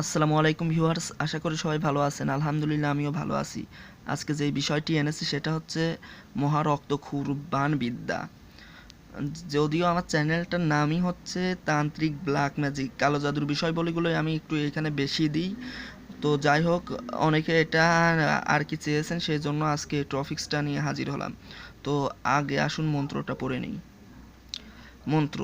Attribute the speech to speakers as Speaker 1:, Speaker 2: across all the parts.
Speaker 1: আসসালামু আলাইকুম ভিউয়ার্স, আশা করি সবাই ভালো আছেন। আলহামদুলিল্লাহ, আমিও ভালো আছি। আজকে যে বিষয়টি এনেছি সেটা হচ্ছে মহারক্তক্ষুরবান বিদ্যা যদিও আমার চ্যানেলটার নামই হচ্ছে তান্ত্রিক ব্ল্যাক ম্যাজিক, কালো জাদুর বিষয়বলিগুলোই আমি একটু এখানে বেশি দিই। তো যাই হোক, অনেকে এটা আর কি চেয়েছেন সেই জন্য আজকে টপিক্সটা নিয়ে হাজির হলাম। তো আগে আসুন মন্ত্রটা পড়ে নিই। মন্ত্র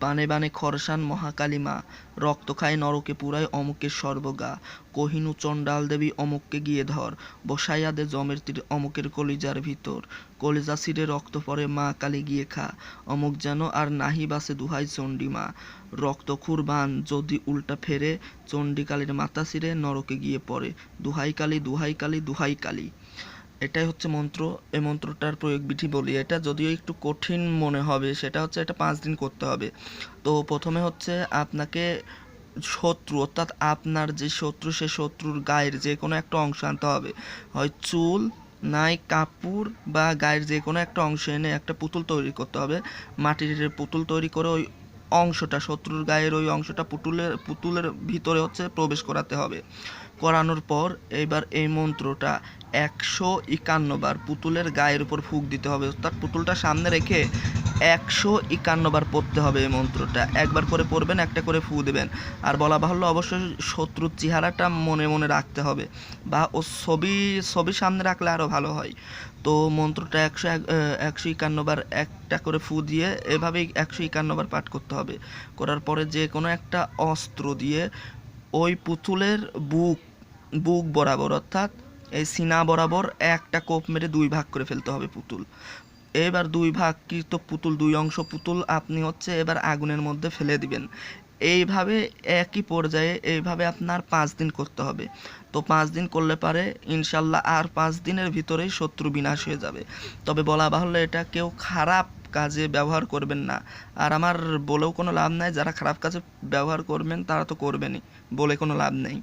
Speaker 1: বানে বানে খরসান মহাকালিমা, রক্ত খায় নরকে পুরায় অমুকের সর্বগা, কহিনু চণ্ডাল দেবী অমুককে গিয়ে ধর, বসাইয়া দে জমের তীর অমুকের কলিজার ভিতর, কলিজা ছিঁড়ে রক্ত পরে মা কালী গিয়ে খা, অমুক যেন আর নাহি বাসে দুহাই চণ্ডীমা রক্তখুর বান যদি উল্টা ফেরে, চণ্ডীকালীর মাথা ছিঁড়ে নরকে গিয়ে পড়ে, দুহাই কালী দুহাই কালী দুহাই কালী। এটাই হচ্ছে মন্ত্র এই মন্ত্রটার প্রয়োগ বিধি বলি এটা। যদিও একটু কঠিন মনে হবে, সেটা হচ্ছে এটা পাঁচ দিন করতে হবে। তো প্রথমে হচ্ছে আপনাকে শত্রু, অর্থাৎ আপনার যে শত্রু, সে শত্রুর গায়ের যে কোনো একটা অংশ আনতে হবে। হয় চুল, নাই কাপড় বা গায়ের যে কোনো একটা অংশ এনে একটা পুতুল তৈরি করতে হবে। মাটির পুতুল তৈরি করে ওই অংশটা, শত্রুর গায়ের ওই অংশটা পুতুলের পুতুলের ভিতরে হচ্ছে প্রবেশ করাতে হবে। করানোর পর এবার এই মন্ত্রটা একশো একান্নবার পুতুলের গায়ের উপর ফুঁক দিতে হবে। অর্থাৎ পুতুলটা সামনে রেখে একশো একান্ন বার পড়তে হবে এই মন্ত্রটা। একবার করে পড়বেন, একটা করে ফু দেবেন। আর বলা বাহুল্য অবশ্যই শত্রুর চেহারাটা মনে মনে রাখতে হবে বা ও ছবি ছবি সামনে রাখলে আরও ভালো হয়। তো মন্ত্রটা একশো এক একশো একান্ন বার একটা করে ফু দিয়ে এভাবেই একশো একান্ন বার পাঠ করতে হবে। করার পরে যে কোনো একটা অস্ত্র দিয়ে ওই পুতুলের বুক বুক বরাবর অর্থাৎ এই সিনা বরাবর একটা কোপ মেরে দুই ভাগ করে ফেলতে হবে পুতুল। এবার দুই ভাগ কৃত পুতুল, দুই অংশ পুতুল, আপনি হচ্ছে এবার আগুনের মধ্যে ফেলে দিবেন। এইভাবে একই পর্যায়ে এইভাবে আপনার পাঁচ দিন করতে হবে। তো পাঁচ দিন করলে পারে ইনশাল্লাহ আর পাঁচ দিনের ভিতরেই শত্রু বিনাশ হয়ে যাবে। তবে বলা বাহুল্য এটা কেউ খারাপ কাজে ব্যবহার করবেন না। আর আমার বলেও কোনো লাভ নাই, যারা খারাপ কাজে ব্যবহার করবেন তারা তো করবেনই, বলে কোনো লাভ নেই।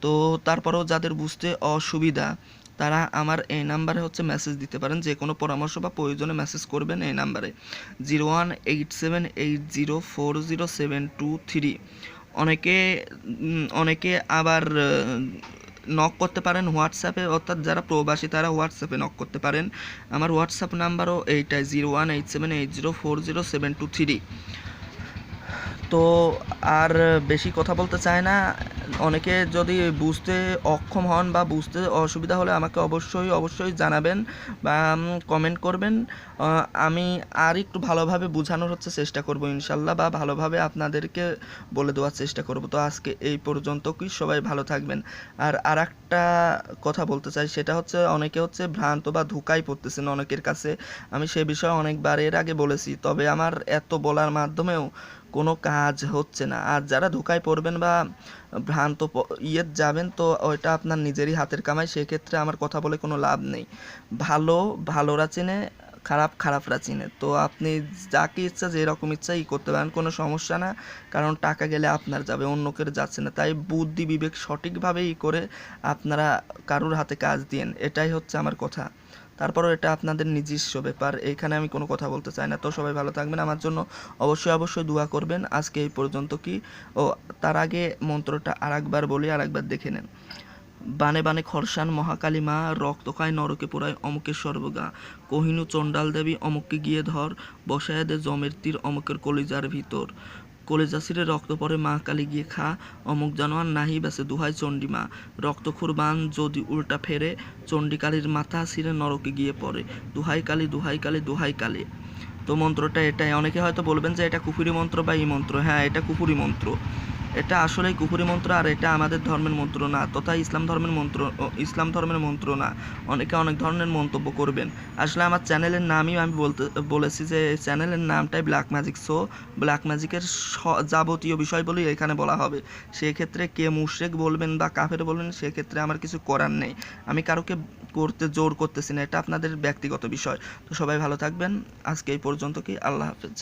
Speaker 1: তো তারপরেও যাদের বুঝতে অসুবিধা তারা আমার এই নাম্বারে হচ্ছে মেসেজ দিতে পারেন। যে কোনো পরামর্শ বা প্রয়োজনে মেসেজ করবেন এই নাম্বারে। Zero one eight seven eight zero four zero seven two three. অনেকে অনেকে আবার নক করতে পারেন হোয়াটসঅ্যাপে। অর্থাৎ যারা প্রবাসী, তারা হোয়াটসঅ্যাপে নক করতে পারেন। আমার হোয়াটসঅ্যাপ নাম্বারও এইটাই, zero one eight seven eight zero four zero seven two three. তো আর বেশি কথা বলতে চায় না। অনেকে যদি বুঝতে অক্ষম হন বা বুঝতে অসুবিধা হলে আমাকে অবশ্যই অবশ্যই জানাবেন বা কমেন্ট করবেন। আমি আর একটু ভালোভাবে বোঝানোর হচ্ছে চেষ্টা করব ইনশাল্লাহ বা ভালোভাবে আপনাদেরকে বলে দেওয়ার চেষ্টা করব। তো আজকে এই পর্যন্ত কি সবাই ভালো থাকবেন। আর আর একটা কথা বলতে চাই, সেটা হচ্ছে অনেকে হচ্ছে ভ্রান্ত বা ধোকায় পড়তেছেন অনেকের কাছে। আমি সে বিষয়ে অনেকবার এর আগে বলেছি, তবে আমার এত বলার মাধ্যমেও কোনো কাজ হচ্ছে না। আর যারা ধোকায় পড়বেন বা ভ্রান্ত ইয়ে যাবেন, তো ওইটা আপনার নিজেরই হাতের কামাই, সেক্ষেত্রে আমার কথা বলে কোনো লাভ নেই। ভালো, ভালোরা চেনে, খারাপ, খারাপরা চিনে। তো আপনি যাকে ইচ্ছা যেরকম ইচ্ছা ই করতে পারেন, কোনো সমস্যা না। কারণ টাকা গেলে আপনার যাবে অন্য কেউ যাচ্ছে না। তাই বুদ্ধি, বিবেক সঠিকভাবে ই করে আপনারা কারুর হাতে কাজ দিয়েন। এটাই হচ্ছে আমার কথা। তারপরও এটা আপনাদের নিজস্ব ব্যাপার। এখানে আমি কোনো কথা বলতে চাই না। তো সবাই ভালো থাকবেন। আমার জন্য অবশ্যই অবশ্যই দোয়া করবেন। আজকে এই পর্যন্ত কি? ও, তার আগে মন্ত্রটা আর আরেকবার বলি, আরেকবার দেখে নেন। বানে বানে খরসান মহাকালী মা রক্ত খায় নরকে পোড়ায় অমুকের সর্বগা। কহিনু চণ্ডাল দেবী অমুককে গিয়ে ধর, বসায় দে জমের তীর অমুকের কলিজার ভিতর। কলেজা ছিঁড়ে রক্ত পরে মা কালী গিয়ে খা। অমুক জানোয়ার নাহি বেসে দুহাই চণ্ডীমা। রক্তখুর বান যদি উল্টা ফেরে চণ্ডীকালীর মাথা ছিঁড়ে নরকে গিয়ে পড়ে। দুহাই কালী দুহাই কালী দুহাই কালী। তো মন্ত্রটা এটাই। অনেকে হয়তো বলবেন যে এটা কুফুরি মন্ত্র বা এই মন্ত্র। হ্যাঁ এটা কুফুরি মন্ত্র। এটা আসলেই কুফুরি মন্ত্র আর এটা আমাদের ধর্মের মন্ত্র না। তথা ইসলাম ধর্মের মন্ত্র ইসলাম ধর্মের মন্ত্র না। অনেকে অনেক ধরনের মন্তব্য করবেন। আসলে আমার চ্যানেলের নামই আমি বলতে, বলেছি যে চ্যানেলের নামটাই ব্ল্যাক ম্যাজিক সো ব্ল্যাক ম্যাজিকের যাবতীয় বিষয় বলেই এখানে বলা হবে। সেক্ষেত্রে কে মুশরেক বলবেন বা কাফের বলবেন, সেক্ষেত্রে আমার কিছু করার নেই। আমি কারোকে করতে, জোর করতেছি না। এটা আপনাদের ব্যক্তিগত বিষয়। তো সবাই ভালো থাকবেন। আজকে এই পর্যন্ত কি? আল্লাহ হাফেজ।